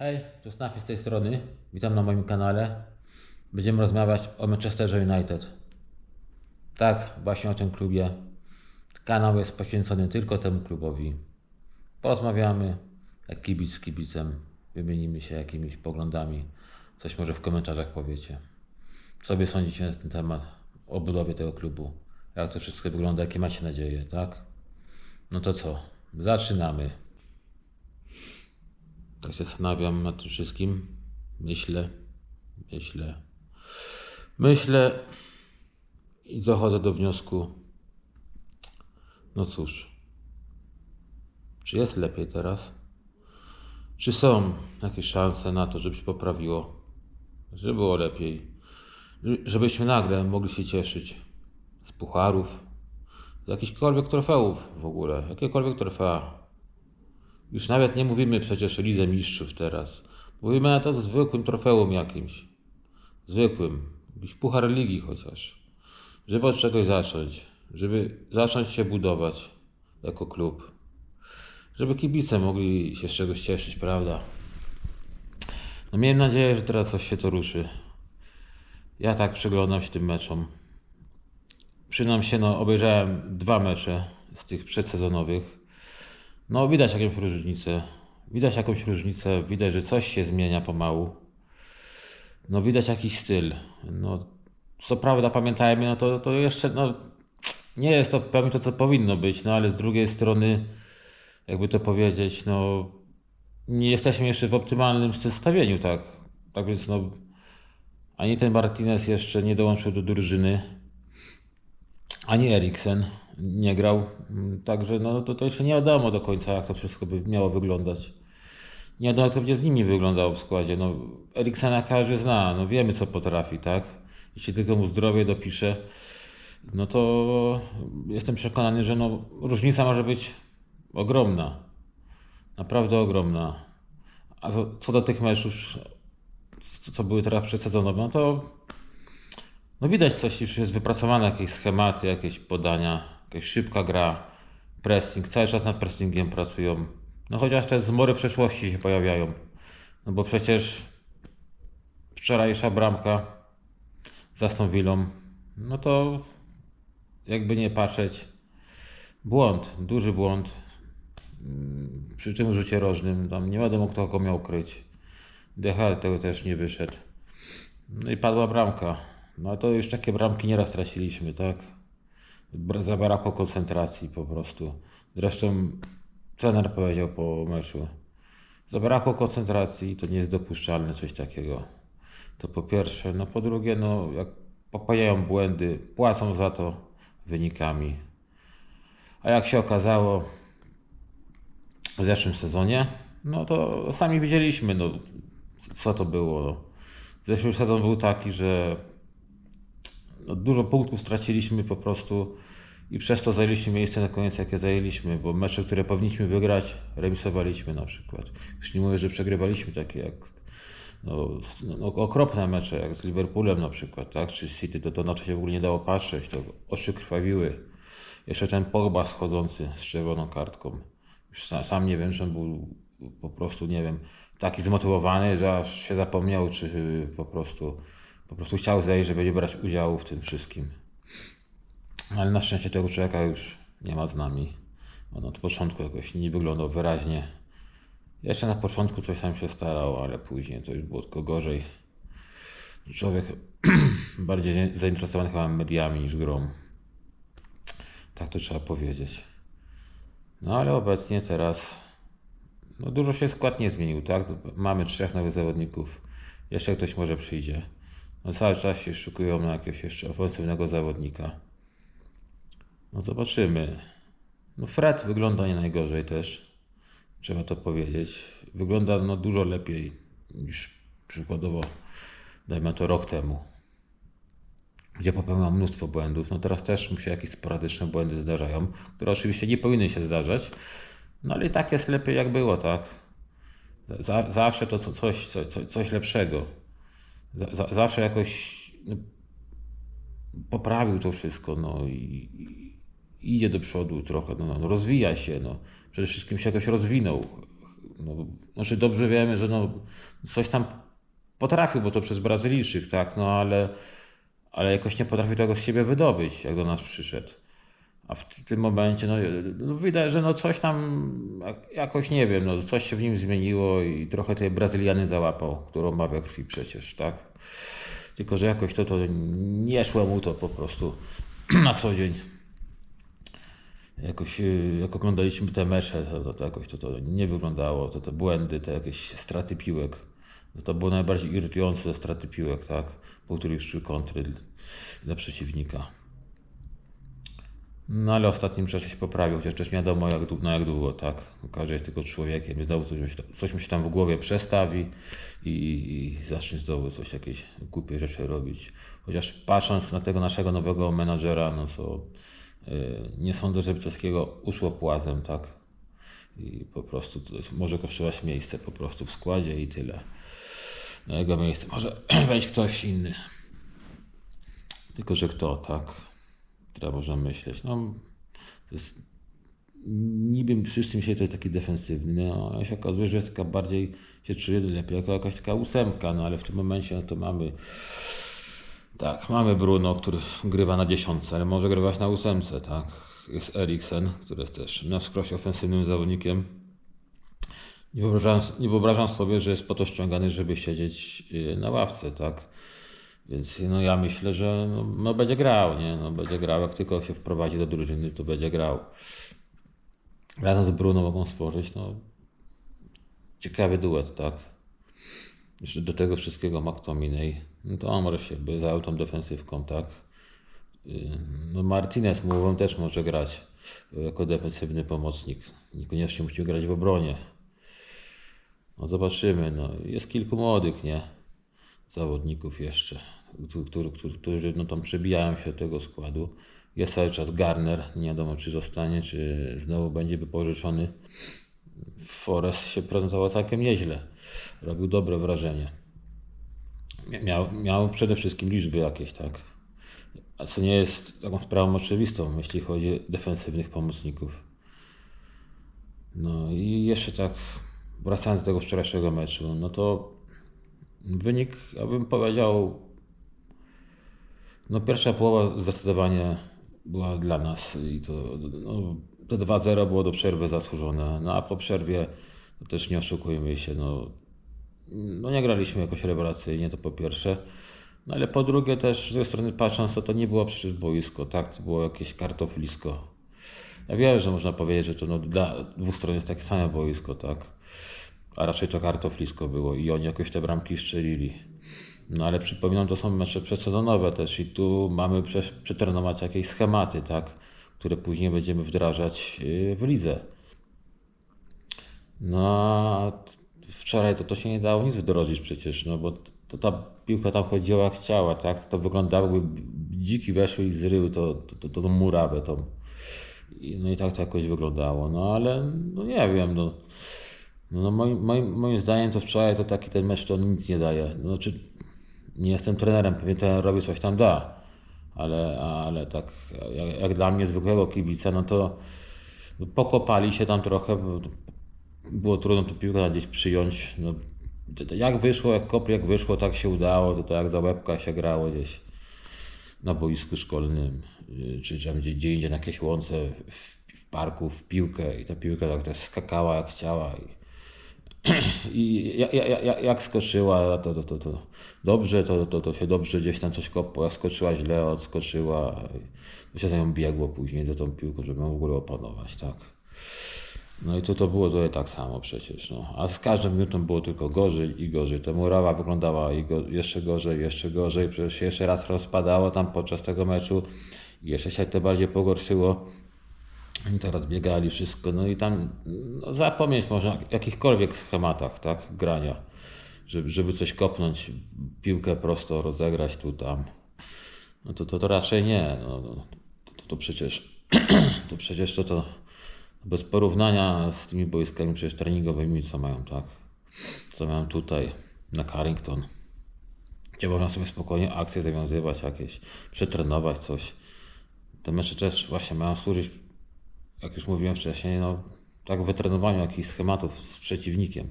Hej, tu Snafi z tej strony. Witam na moim kanale. Będziemy rozmawiać o Manchesterze United. Tak, właśnie o tym klubie. Kanał jest poświęcony tylko temu klubowi. Porozmawiamy, jak kibic z kibicem. Wymienimy się jakimiś poglądami. Coś może w komentarzach powiecie. Co wy sądzicie na ten temat? O budowie tego klubu. Jak to wszystko wygląda, jakie macie nadzieje, tak? No to co? Zaczynamy. Tak się zastanawiam nad tym wszystkim. Myślę, myślę, myślę i dochodzę do wniosku. No cóż, czy jest lepiej teraz? Czy są jakieś szanse na to, żeby się poprawiło? Żeby było lepiej? Żebyśmy nagle mogli się cieszyć z pucharów, z jakichkolwiek trofeów w ogóle, jakiekolwiek trofea. Już nawet nie mówimy przecież o Lidze Mistrzów teraz. Mówimy na to zwykłym trofeum jakimś. Zwykłym. Jakiś puchar ligi chociaż. Żeby od czegoś zacząć. Żeby zacząć się budować jako klub. Żeby kibice mogli się z czegoś cieszyć, prawda? No miałem nadzieję, że teraz coś się to ruszy. Ja tak przyglądam się tym meczom. Przynam się, no obejrzałem dwa mecze z tych przedsezonowych. No, widać jakąś różnicę. Widać jakąś różnicę, widać, że coś się zmienia pomału. No, widać jakiś styl. No, co prawda, pamiętajmy, no to, to jeszcze, no, nie jest to w pełni to, co powinno być, no, ale z drugiej strony, jakby to powiedzieć, no, nie jesteśmy jeszcze w optymalnym zestawieniu, tak. Tak więc, no, ani ten Martinez jeszcze nie dołączył do drużyny, ani Eriksen nie grał. Mm, Także no, to, to jeszcze nie wiadomo do końca, jak to wszystko by miało wyglądać. Nie wiadomo, jak to będzie z nimi wyglądało w składzie. No, Eriksena każdy zna, no wiemy, co potrafi, tak? Jeśli tylko mu zdrowie dopisze, no to jestem przekonany, że no, różnica może być ogromna. Naprawdę ogromna. A co, do tych meczów, co, były teraz przedsezonowe, no to no widać coś, już jest wypracowane, jakieś schematy, jakieś podania, jakaś szybka gra, pressing, cały czas nad pressingiem pracują. No chociaż te zmory przeszłości się pojawiają. No bo przecież wczorajsza bramka z Aston no to jakby nie patrzeć, błąd, duży błąd. Przy tym rzucie rożnym, tam nie wiadomo kto go miał kryć. DH tego też nie wyszedł. No i padła bramka. No to już takie bramki nieraz traciliśmy, tak? Bra- Zabrakło koncentracji po prostu. Zresztą trener powiedział po meczu. Zabrakło koncentracji, to nie jest dopuszczalne coś takiego. To po pierwsze. No po drugie, no jak popełniają błędy, płacą za to wynikami. A jak się okazało w zeszłym sezonie, no to sami widzieliśmy, no, co to było. No. Zeszły sezon był taki, że dużo punktów straciliśmy po prostu i przez to zajęliśmy miejsce na koniec, jakie zajęliśmy, bo mecze, które powinniśmy wygrać, remisowaliśmy na przykład. Już nie mówię, że przegrywaliśmy takie jak no, no, okropne mecze, jak z Liverpoolem na przykład, tak? czy City, to, to na to się w ogóle nie dało patrzeć, to oczy krwawiły. Jeszcze ten Pogba schodzący z czerwoną kartką. Już sam, sam nie wiem, czy on był po prostu, nie wiem, taki zmotywowany, że aż się zapomniał, czy po prostu, po prostu chciał zejść, żeby nie brać udziału w tym wszystkim. Ale na szczęście tego człowieka już nie ma z nami. On od początku jakoś nie wyglądał wyraźnie. Jeszcze na początku coś tam się starał, ale później to już było tylko gorzej. Człowiek bardziej zain- zainteresowany chyba mediami niż grą. Tak to trzeba powiedzieć. No ale obecnie teraz no dużo się skład nie zmienił, tak? Mamy trzech nowych zawodników. Jeszcze ktoś może przyjdzie. No cały czas się szukują na jakiegoś jeszcze ofensywnego zawodnika. No zobaczymy. No Fred wygląda nie najgorzej też. Trzeba to powiedzieć. Wygląda no dużo lepiej niż przykładowo, dajmy to rok temu. Gdzie popełniał mnóstwo błędów. No teraz też mu się jakieś sporadyczne błędy zdarzają, które oczywiście nie powinny się zdarzać. No ale i tak jest lepiej jak było, tak? Za, zawsze to co- coś, coś, coś lepszego. Za, za, zawsze jakoś no, poprawił to wszystko, no i, i idzie do przodu trochę, no, no, rozwija się, no. Przede wszystkim się jakoś rozwinął. no, znaczy dobrze wiemy, że no, coś tam potrafił, bo to przez Brazylijczyk, tak, no ale, ale jakoś nie potrafił tego z siebie wydobyć, jak do nas przyszedł. A w tym momencie, no, no widać, że no coś tam jakoś nie wiem, no coś się w nim zmieniło i trochę tej Brazyliany załapał, którą ma we krwi przecież, tak? Tylko, że jakoś to, to nie szło mu to po prostu na co dzień. Jakoś, y, jak oglądaliśmy te mecze, to, to jakoś to, to nie wyglądało, te, te błędy, te jakieś straty piłek. No to było najbardziej irytujące te straty piłek, tak? Po których szły kontry dla przeciwnika. No ale w ostatnim czasie się poprawił, chociaż też wiadomo jak, no, jak długo, tak? Każdy jest tylko człowiekiem, znowu coś, coś mu się tam w głowie przestawi i, i zacznie znowu coś, jakieś głupie rzeczy robić. Chociaż patrząc na tego naszego nowego menadżera, no to yy, nie sądzę, żeby coś takiego uszło płazem, tak? I po prostu może kosztować miejsce po prostu w składzie i tyle. Na jego miejsce może wejść ktoś inny. Tylko, że kto, tak? Teraz można myśleć. No, to jest, niby myśleli, że to jest taki defensywny, no, a się okazuje, że jest taka bardziej, się czuje lepiej, jako jakaś taka ósemka, no ale w tym momencie no, to mamy tak, mamy Bruno, który grywa na dziesiątce, ale może grywać na ósemce, tak. Jest Eriksen, który jest też na skrosie ofensywnym zawodnikiem. Nie wyobrażam, nie wyobrażam sobie, że jest po to ściągany, żeby siedzieć y, na ławce, tak. Więc no ja myślę, że no, no, będzie grał, nie? No, będzie grał, jak tylko się wprowadzi do drużyny, to będzie grał. Razem z Bruno mogą stworzyć no, ciekawy duet, tak? Jeszcze do tego wszystkiego McTominay, no to on może się by zajął tą defensywką, tak? Y, no Martinez, mówią, też może grać jako defensywny pomocnik. Niekoniecznie musi grać w obronie. No zobaczymy, no. Jest kilku młodych, nie? Zawodników jeszcze którzy, którzy, no tam przebijają się do tego składu. Jest cały czas Garner, nie wiadomo czy zostanie, czy znowu będzie wypożyczony. Forest się prezentował całkiem nieźle. Robił dobre wrażenie. Miał, miał przede wszystkim liczby jakieś, tak. A co nie jest taką sprawą oczywistą, jeśli chodzi o defensywnych pomocników. No i jeszcze tak, wracając do tego wczorajszego meczu, no to wynik, ja bym powiedział, no pierwsza połowa zdecydowanie była dla nas i to, no, to 2-0 było do przerwy zasłużone, no a po przerwie no też nie oszukujmy się, no, no nie graliśmy jakoś rewelacyjnie, to po pierwsze, no ale po drugie też z tej strony patrząc, to to nie było przecież boisko, tak, to było jakieś kartoflisko. Ja wiem, że można powiedzieć, że to no, dla dwóch stron jest takie same boisko, tak, a raczej to kartoflisko było i oni jakoś te bramki strzelili. No ale przypominam, to są mecze przedsezonowe też i tu mamy przetrenować jakieś schematy, tak, które później będziemy wdrażać y, w lidze. No a wczoraj to, to się nie dało nic wdrożyć przecież, no bo to ta piłka tam chodziła jak chciała, tak, to wyglądało, jakby dziki weszły i zryły to, to, to, to, to murawę tą. No i tak to jakoś wyglądało, no ale no nie wiem, no. No, moim, moim, moim zdaniem to wczoraj to taki ten mecz to nic nie daje. Znaczy, nie jestem trenerem, pewnie trenerowi coś tam da, ale, ale tak jak, jak dla mnie zwykłego kibica, no to pokopali się tam trochę, było trudno tu piłkę gdzieś przyjąć. No, jak wyszło, jak kopli, jak wyszło, tak się udało, to, to jak za łebka się grało gdzieś na boisku szkolnym, czy tam gdzie, gdzie indziej na jakiejś łące w, w parku, w piłkę i ta piłka tak, tak skakała jak chciała. I, i jak, jak, jak skoczyła, to, to, to, to dobrze, to, to, to się dobrze gdzieś tam coś kopło. Jak skoczyła źle, odskoczyła, to się za nią biegło później do tą piłką, żeby ją w ogóle opanować, tak. No i to, to było to tak samo przecież. No. A z każdym minutą było tylko gorzej i gorzej. Ta murawa wyglądała i go, jeszcze gorzej, jeszcze gorzej. Przecież się jeszcze raz rozpadało tam podczas tego meczu. Jeszcze się to bardziej pogorszyło. Oni teraz biegali wszystko, no i tam no, zapomnieć można o jakichkolwiek schematach, tak, grania, żeby, żeby coś kopnąć, piłkę prosto rozegrać tu, tam. No to, to, to raczej nie, no, no. To, to przecież, to przecież to, to bez porównania z tymi boiskami przecież treningowymi, co mają, tak, co mają tutaj na Carrington, gdzie można sobie spokojnie akcje zawiązywać jakieś, przetrenować coś. Te mecze też właśnie mają służyć jak już mówiłem wcześniej, no, tak wytrenowaniu jakichś schematów z przeciwnikiem.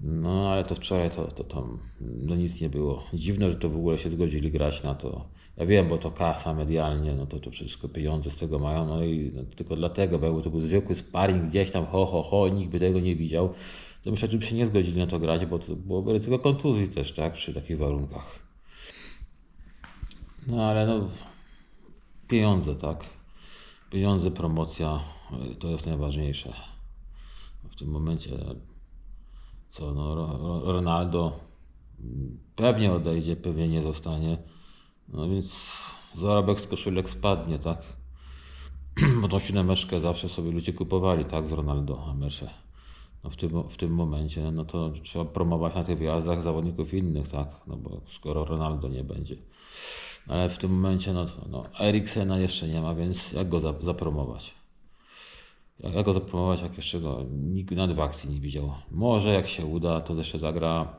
No ale to wczoraj to, to tam no nic nie było. Dziwne, że to w ogóle się zgodzili grać na to. Ja wiem, bo to kasa medialnie, no to, to wszystko pieniądze z tego mają, no i no, tylko dlatego, bo to był zwykły sparring gdzieś tam, ho, ho, ho, nikt by tego nie widział. To myślę, że by się nie zgodzili na to grać, bo to byłoby ryzyko kontuzji też, tak, przy takich warunkach. No ale no, pieniądze, tak. Pieniądze, promocja, y, to jest najważniejsze. W tym momencie, co, no, Ro- Ro- Ronaldo mm, pewnie odejdzie, pewnie nie zostanie. No więc zarobek z koszulek spadnie, tak. Bo tą siódemeczkę zawsze sobie ludzie kupowali, tak, z Ronaldo, a mecze. No w, tym, w tym momencie, no to trzeba promować na tych wyjazdach zawodników innych, tak, no bo skoro Ronaldo nie będzie. Ale w tym momencie, no, no Eriksena jeszcze nie ma, więc jak go za, zapromować? Jak, jak go zapromować, jak jeszcze go nikt nawet w akcji nie widział? Może jak się uda, to jeszcze zagra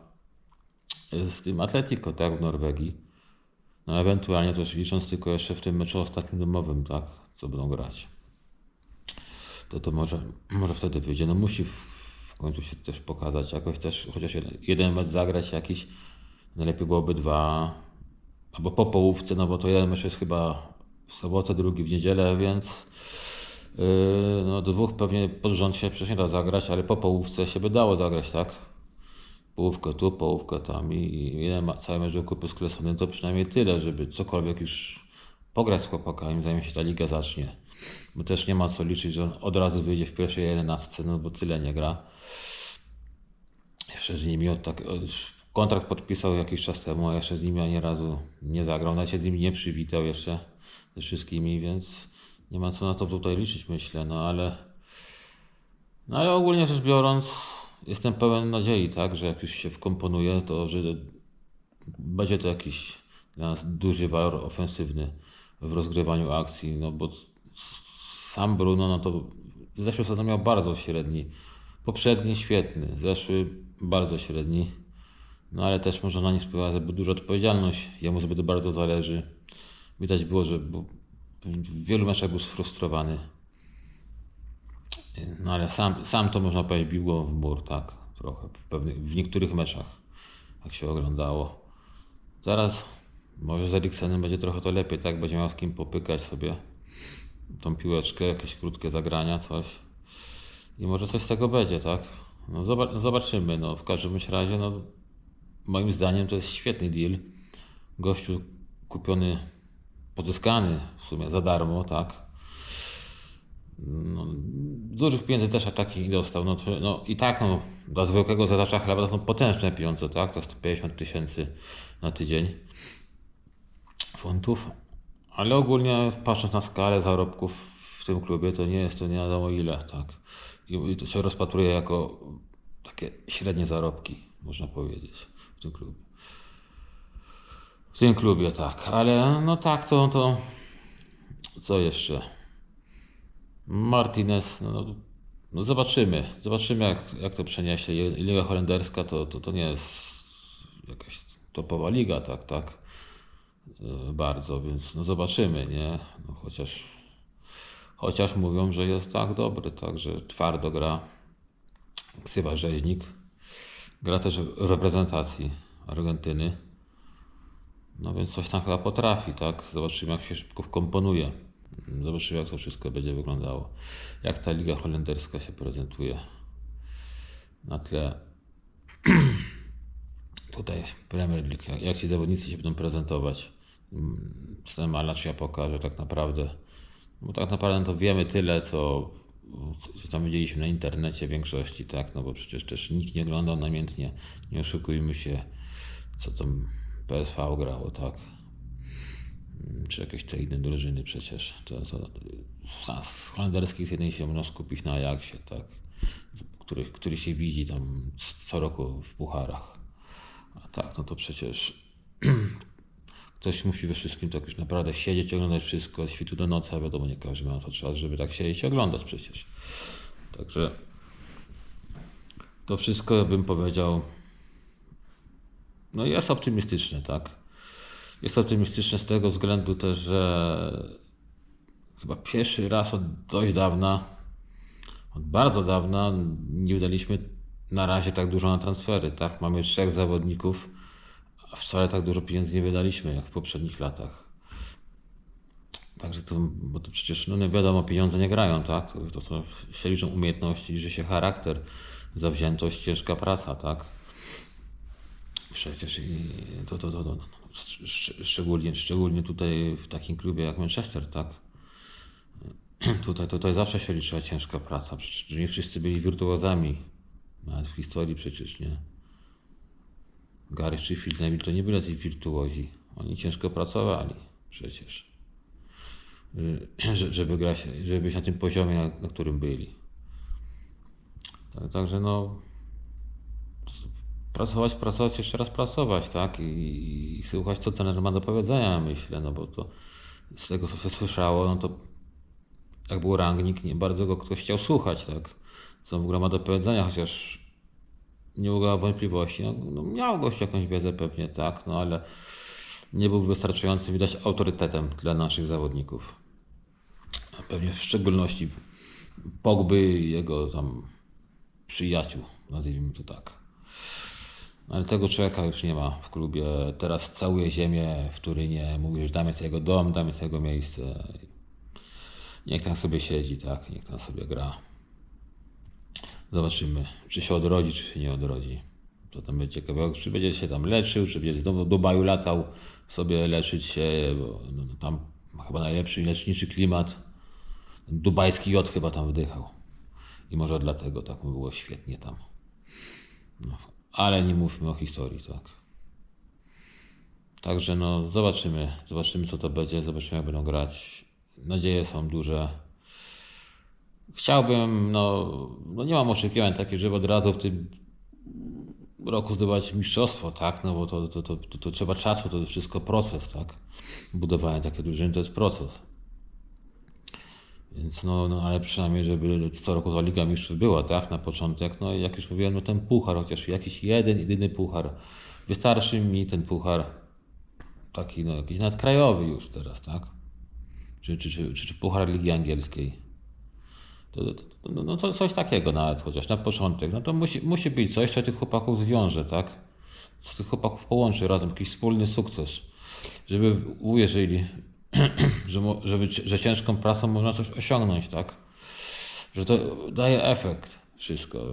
z tym Atletico, tak, w Norwegii. No ewentualnie też licząc tylko jeszcze w tym meczu ostatnim domowym, tak, co będą grać. To to może, może wtedy wyjdzie. No musi w, w końcu się też pokazać jakoś też, chociaż jeden, jeden mecz zagrać jakiś, najlepiej byłoby dwa, albo po połówce, no bo to jeden mecz jest chyba w sobotę, drugi w niedzielę, więc yy, no dwóch pewnie pod rząd się przecież nie da zagrać, ale po połówce się by dało zagrać, tak? Połówkę tu, połówkę tam i, jeden ma cały mecz do kupy sklesony, to przynajmniej tyle, żeby cokolwiek już pograć z chłopakami, zanim się ta liga zacznie. Bo też nie ma co liczyć, że od razu wyjdzie w pierwszej jedenastce, no bo tyle nie gra. Jeszcze z nimi od tak, od, kontrakt podpisał jakiś czas temu, a jeszcze z nimi ani razu nie zagrał. Nawet się z nimi nie przywitał jeszcze ze wszystkimi, więc nie ma co na to tutaj liczyć, myślę, no ale no ale ogólnie rzecz biorąc, jestem pełen nadziei, tak, że jak już się wkomponuje, to że będzie to jakiś dla nas duży walor ofensywny w rozgrywaniu akcji, no bo sam Bruno, no to zeszły sezon miał bardzo średni, poprzedni świetny, zeszły bardzo średni, no ale też może na nim spływa zbyt duża odpowiedzialność, jemu zbyt bardzo zależy. Widać było, że w wielu meczach był sfrustrowany. No ale sam, sam to można powiedzieć bił go w mur, tak, trochę, w, pewnych, w niektórych meczach, jak się oglądało. Zaraz może z Eriksenem będzie trochę to lepiej, tak, będzie miał z kim popykać sobie tą piłeczkę, jakieś krótkie zagrania, coś. I może coś z tego będzie, tak? No zoba- zobaczymy, no w każdym razie, no moim zdaniem to jest świetny deal. Gościu kupiony, pozyskany w sumie za darmo, tak? No, dużych pieniędzy też ataki nie dostał. No, no i tak, no, dla zwykłego zadacza chleba to są potężne pieniądze, tak? To jest 50 tysięcy na tydzień funtów. Ale ogólnie patrząc na skalę zarobków w tym klubie, to nie jest to nie wiadomo ile, tak? I, to się rozpatruje jako takie średnie zarobki, można powiedzieć, tym klubie. W tym klubie, tak. Ale no tak, to, to co jeszcze? Martinez, no, no, no zobaczymy. Zobaczymy, jak, jak to przeniesie. Liga holenderska to, to, to nie jest jakaś topowa liga, tak, tak. E, Bardzo, więc no zobaczymy, nie? No chociaż, chociaż mówią, że jest tak dobry, tak, że twardo gra. Ksywa Rzeźnik. Gra też w reprezentacji Argentyny. No więc coś tam chyba potrafi, tak? Zobaczymy, jak się szybko wkomponuje. Zobaczymy, jak to wszystko będzie wyglądało. Jak ta liga holenderska się prezentuje. Na tle tutaj Premier League. Jak, ci zawodnicy się będą prezentować. Mm, Ten Malacia pokaże tak naprawdę. Bo tak naprawdę to wiemy tyle, co, co tam widzieliśmy na internecie w większości, tak? No bo przecież też nikt nie oglądał namiętnie. Nie oszukujmy się, co tam PSV grało, tak? czy jakieś te inne drużyny przecież. To, to, z- z holenderskich jedynie się można skupić na Ajaxie, tak? Który, który się widzi tam co roku w pucharach. A tak, no to przecież ktoś musi we wszystkim tak już naprawdę siedzieć, oglądać wszystko od świtu do nocy, a wiadomo, nie każdy ma to czas, żeby tak siedzieć i oglądać przecież. Także to wszystko bym powiedział, no jest optymistyczne, tak? Jest optymistyczne z tego względu też, że chyba pierwszy raz od dość dawna od bardzo dawna nie wydaliśmy na razie tak dużo na transfery, tak? Mamy trzech zawodników, wcale tak dużo pieniędzy nie wydaliśmy jak w poprzednich latach. Także to, bo to przecież, no nie wiadomo, pieniądze nie grają, tak? To, są, się liczą umiejętności, liczy się charakter, zawziętość, ciężka praca, tak? Przecież i to, to, to, to, szcz- szczególnie, szczególnie tutaj w takim klubie jak Manchester, tak? Tutaj, tutaj zawsze się liczyła ciężka praca. Przecież nie wszyscy byli wirtuozami. Nawet w historii przecież nie. Gary czy Phil Neville to nie byli jacyś wirtuozi. Oni ciężko pracowali przecież. Y, że- Żeby grać, żeby być na tym poziomie, na, na którym byli. Tak, także no pracować, pracować, jeszcze raz pracować, tak? I, i słuchać, co trener ma do powiedzenia, myślę, no bo to z tego, co się słyszało, no to jak był rangnik, nie bardzo go ktoś chciał słuchać, tak? Co w ogóle ma do powiedzenia, chociaż nie ulega wątpliwości. No, no miał gość jakąś wiedzę pewnie, tak, no ale nie był wystarczającym, widać, autorytetem dla naszych zawodników. A pewnie w szczególności Pogby i jego tam przyjaciół, nazwijmy to tak. Ale tego człowieka już nie ma w klubie. Teraz całuje ziemię w Turynie. Mówi, że damy sobie jego dom, damy sobie jego miejsce. Niech tam sobie siedzi, tak? Niech tam sobie gra. Zobaczymy, czy się odrodzi, czy się nie odrodzi. To tam będzie ciekawe. Czy będzie się tam leczył, czy będzie do Dubaju latał sobie leczyć się, bo no, no, tam chyba najlepszy leczniczy klimat. Dubajski jod chyba tam wdychał. I może dlatego tak mu było świetnie tam. No, ale nie mówmy o historii, tak. Także no, zobaczymy. Zobaczymy, co to będzie. Zobaczymy, jak będą grać. Nadzieje są duże. Chciałbym, no, no nie mam oczekiwań takich, żeby od razu w tym roku zdobywać mistrzostwo, tak? No bo to, to, to, to, to trzeba czasu, to jest wszystko proces, tak? Budowanie takiej drużyny to jest proces. Więc no, no ale przynajmniej, żeby co roku ta Liga Mistrzów była, tak? Na początek. No i jak już mówiłem, no ten puchar, chociaż jakiś jeden, jedyny puchar. Wystarczy mi ten puchar taki, no jakiś nadkrajowy już teraz, tak? Czy, czy, czy, czy, puchar Ligi Angielskiej. To, to, no coś takiego nawet, chociaż na początek. No to musi, musi być coś, co tych chłopaków zwiąże, tak? Co tych chłopaków połączy razem, jakiś wspólny sukces. Żeby uwierzyli, że, żeby, że ciężką pracą można coś osiągnąć, tak? Że to daje efekt wszystko.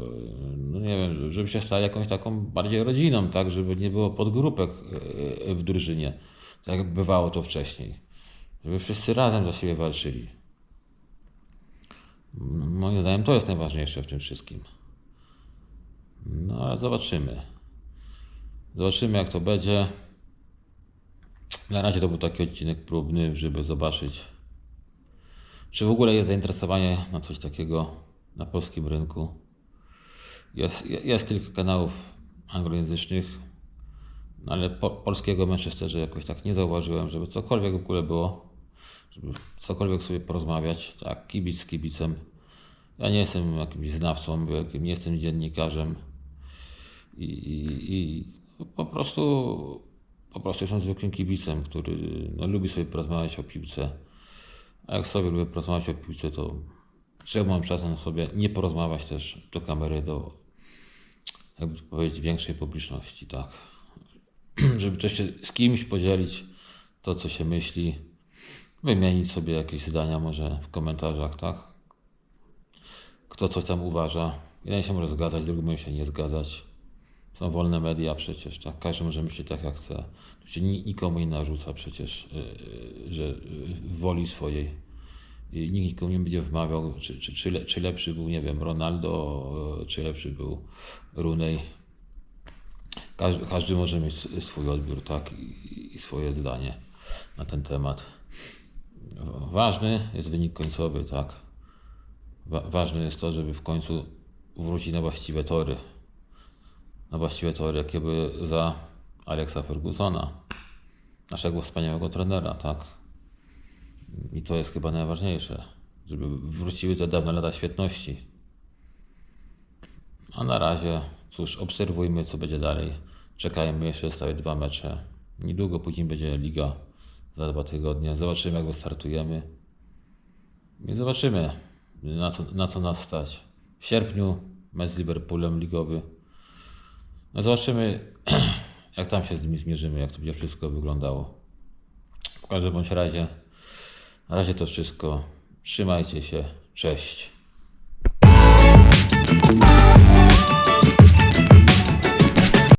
No nie wiem, żeby się stali jakąś taką bardziej rodziną, tak? Żeby nie było podgrupek e, w drużynie, tak jak bywało to wcześniej. Żeby wszyscy razem za siebie walczyli. Moim zdaniem to jest najważniejsze w tym wszystkim. No ale zobaczymy. Zobaczymy jak to będzie. Na razie to był taki odcinek próbny, żeby zobaczyć, czy w ogóle jest zainteresowanie na coś takiego na polskim rynku. Jest, jest kilka kanałów anglojęzycznych, no ale po, polskiego Manchesterze jakoś tak nie zauważyłem, żeby cokolwiek w ogóle było, żeby cokolwiek sobie porozmawiać. Tak, kibic z kibicem. Ja nie jestem jakimś znawcą wielkim, nie jestem dziennikarzem i, i, i po prostu po prostu jestem zwykłym kibicem, który no, lubi sobie porozmawiać o piłce. A jak sobie lubię porozmawiać o piłce, to czemu mam czasem sobie nie porozmawiać też do kamery, do jakby to powiedzieć większej publiczności, tak. Żeby też się z kimś podzielić to, co się myśli, wymienić sobie jakieś zdania może w komentarzach, tak. Kto coś tam uważa. Jeden się może zgadzać, drugi może się nie zgadzać. Są wolne media przecież, tak? Każdy może myśleć tak jak chce. Tu się ni- nikomu nie narzuca przecież, yy, że yy, woli swojej. I nikt nikomu nie będzie wmawiał, czy, czy, czy, le, czy lepszy był, nie wiem, Ronaldo, czy lepszy był Rooney. Każdy, każdy może mieć swój odbiór, tak? I, I swoje zdanie na ten temat. Ważny jest wynik końcowy, tak? Wa- ważne jest to, żeby w końcu wrócić na właściwe tory na właściwe tory, jakie były za Alexa Fergusona, naszego wspaniałego trenera, tak? I to jest chyba najważniejsze, żeby wróciły te dawne lata świetności. A na razie, cóż, obserwujmy, co będzie dalej. Czekajmy, jeszcze zostały dwa mecze. Niedługo później będzie liga za dwa tygodnie. Zobaczymy, jak wystartujemy. I zobaczymy, na co, na co nas stać. w sierpniu, mecz z Liverpoolem ligowy. No zobaczymy, jak tam się z nimi zmierzymy, jak to będzie wszystko wyglądało. W każdym bądź razie, na razie to wszystko. Trzymajcie się. Cześć.